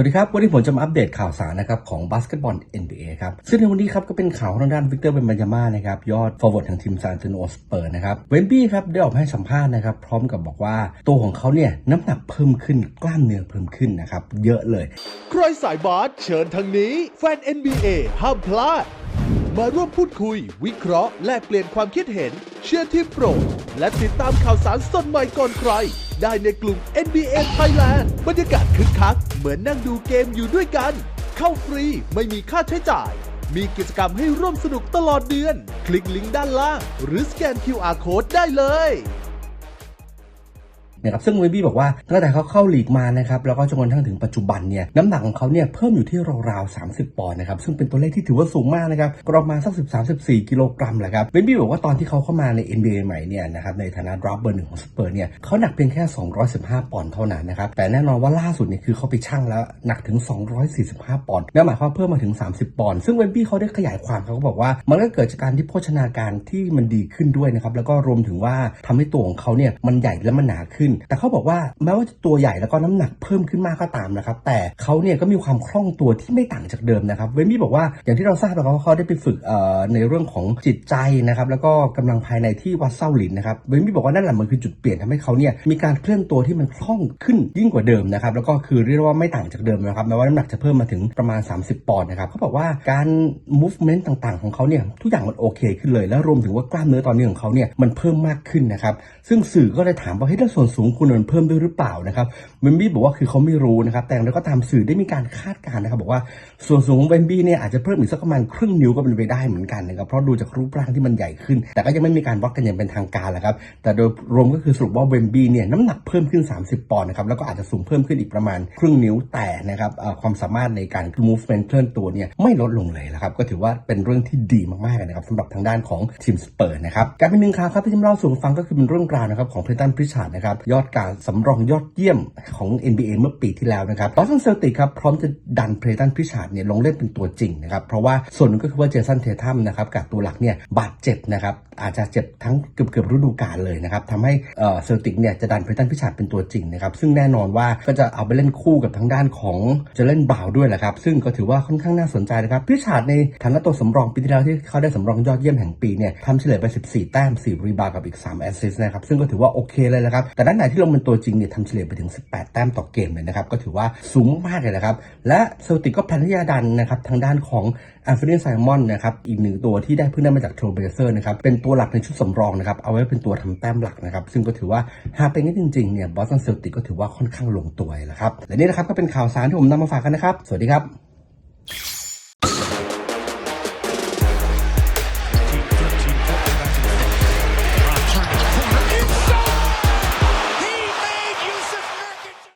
วัสดีครับ วันนี้ผมจะมาอัปเดตข่าวสารนะครับของบาสเกตบอล NBA ครับ ซึ่งในวันนี้ครับก็เป็นข่าวทางด้านวิกเตอร์เบนบายาม่านะครับยอดฟอร์เวิร์ดทางทีมซานติโนสเปอร์นะครับเวนบี้ครับได้ออกมาให้สัมภาษณ์นะครับพร้อมกับบอกว่าตัวของเขาเนี่ยน้ำหนักเพิ่มขึ้นกล้ามเนื้อเพิ่มขึ้นนะครับเยอะเลย ใครสายบาสเชิญทางนี้แฟน NBA ห้ามพลาด มาร่วมพูดคุย วิเคราะห์แลกเปลี่ยนความคิดเห็น เชียร์ทีมโปรดและติดตามข่าวสารสดใหม่ก่อนใคร ได้ในกลุ่ม NBA Thailand บรรยากาศคึกคัก เหมือนนั่งดูเกมอยู่ด้วยกัน เข้าฟรีไม่มีค่าใช้จ่าย มีกิจกรรมให้ร่วมสนุกตลอดเดือน คลิกลิงก์ด้านล่าง หรือสแกน QR Code ได้เลย นะครับซึ่งเวนบี้บอกว่าตั้งแต่เขาเข้าลีกมานะครับแล้วก็จนกระทั่งถึงปัจจุบันเนี่ยน้ำหนักของเขาเนี่ยเพิ่มอยู่ที่ราวๆ30 ปอนด์นะครับซึ่งเป็นตัวเลขที่ถือว่าสูงมากนะครับประมาณสัก13 14กิโลกรัมแหละครับเวนบี้บอกว่าตอนที่เขาเข้ามาใน NBA ใหม่เนี่ยนะครับในฐานะดรอปเบอร์หนึ่งของสเปอร์เนี่ยเขาหนักเพียงแค่ 215 ปอนด์เท่านั้นนะครับแต่แน่นอนว่าล่าสุดเนี่ยคือเขาไปชั่งแล้วหนักถึง 245 ปอนด์นั่นหมายความว่าเพิ่มมาถึง 30 ปอนด์ซึ่งเวบี้เขาได้ขยายความเขาก็บอกว่า มันก็เกิดจากการที่โภชนาการที่มันดีขึ้นด้วยนะครับแล้วก็รวมถึงว่าทำให้ตัวของเขาเนี่ยมันใหญ่และมันหนาขึ้นแต่เขาบอกว่าแม้ว่าจะตัวใหญ่แล้วก็น้ำหนักเพิ่มขึ้นมากก็ตามนะครับ แต่เขาเนี่ยก็มีความคล่องตัวที่ไม่ต่างจากเดิมนะครับ เวนบี้บอกว่าอย่างที่เราทราบนะครับว่าเขาได้ไปฝึกในเรื่องของจิตใจนะครับ แล้วก็กำลังภายในที่วัดเซาหลินนะครับ เวนบี้บอกว่านั่นแหละมันคือจุดเปลี่ยนทำให้เขาเนี่ยมีการเคลื่อนตัวที่มันคล่องขึ้นยิ่งกว่าเดิมนะครับ แล้วก็คือเรียกว่าไม่ต่างจากเดิมนะครับ แม้ว่าน้ำหนักจะเพิ่มมาถึงประมาณ 30 ปอนด์นะครับ เขาบอกว่าการ movement ต่างๆ ของเขาเนี่ยทุกอย่างมันโอเคขึ้นเลย แล้วรวมถึงว่ากล้ามเนื้อตอนนี้ของเขาเนี่ยมันเพิ่มมากขึ้นนะครับ ซึ่งสื่อก็เลยถามว่าเฮ้ยแล้วส่วนสูงคุณมันเพิ่มด้วยหรือเปล่านะครับเวนบี้บอกว่าคือเขาไม่รู้นะครับ แต่อย่าก็ตามสื่อได้มีการคาดการณ์นะครับ บอกว่าส่วนสูงของเวนบี้เนี่ยอาจจะเพิ่มอีกสักประมาณครึ่งนิ้วก็เป็นไปได้เหมือนกันนะครับเพราะดูจากรูปร่างที่มันใหญ่ขึ้น แต่ก็ยังไม่มีการวัดกันอย่างเป็นทางการแหละครับ แต่โดยรวมก็คือสรุปว่าเวนบี้เนี่ยน้ำหนักเพิ่มขึ้น 30 ปอนด์นะครับแล้วก็อาจจะสูงเพิ่มขึ้นอีกประมาณครึ่งนิ้วแต่นะครับความสามารถในการ movement เคลื่อนตัวเนี่ยไม่ลดลงเลยนะครับก็ถือว่าเป็นเรื่องที่ดีมากๆนะครับสำหรับทางด้านของทีมสเปอร์นะครับการเป็นหนึ่งข่าวครับที่จะเล่าสู่ฟังก็คือเป็นเรื่องราวนะครับของเพลตันพริชาร์ดนะครับยอดการสำรองยอดเยี่ยมของ NBA เมื่อปีที่แล้วนะครับบอสตันเซลติกครับพร้อมจะดันเพลตันพิชาร์ดเนี่ยลงเล่นเป็นตัวจริงนะครับเพราะว่าส่วนหนึงก็คือว่าเจสันเททัมนะครับกับตัวหลักเนี่ยบาดเจ็บนะครับอาจจะเจ็บทั้งเกือบเกือบฤดูกาลเลยนะครับทำให้เอ่อเซลติกเนี่ยจะดันเพลตันพิชาร์ดเป็นตัวจริงนะครับซึ่งแน่นอนว่าก็จะเอาไปเล่นคู่กับทางด้านของเจเล่นบ่าวด้วยแหละครับซึ่งก็ถือว่าค่อนข้างน่าสนใจนะครับพิชาร์ดในฐานะตัวสำรองปีที่แล้วที่เขาได้สำรองยอดเยี่ยมแห่งปีเนี่ยทำเฉลี่ยไป 14 แต้ม 4 รีบาวกับอีก 3 แอสซิสต์นะครับซึ่งก็ถือว่าโอเคเลยนะครับแต่ด้านไหนที่ลงเป็นตัวจริงเนี่ยทำเฉลี่ยไปถึง 18 แต้มต่อเกมเลยนะครับ ก็ถือว่าสูงมากเลยนะครับ และเซลติกก็พลนที่จะดันนะครับทางด้านของอันฟ o นีไซมอนนะครับอีกหนึ่งตัวที่ได้เพิ่งได้มาจากโทรเบเซอร์นะครับเป็นตัวหลักในชุดสำรองนะครับเอาไว้เป็นตัวทำแต้มหลักนะครับซึ่งก็ถือว่าหากเป็นงั้นจริงๆเนี่ยบอสตันเซลติกก็ถือว่าค่อนข้างลงตัวเลยละครับและนี่นะครับก็เป็นข่าวสารที่ผมนำมาฝากกันนะครับ สวัสดีครับ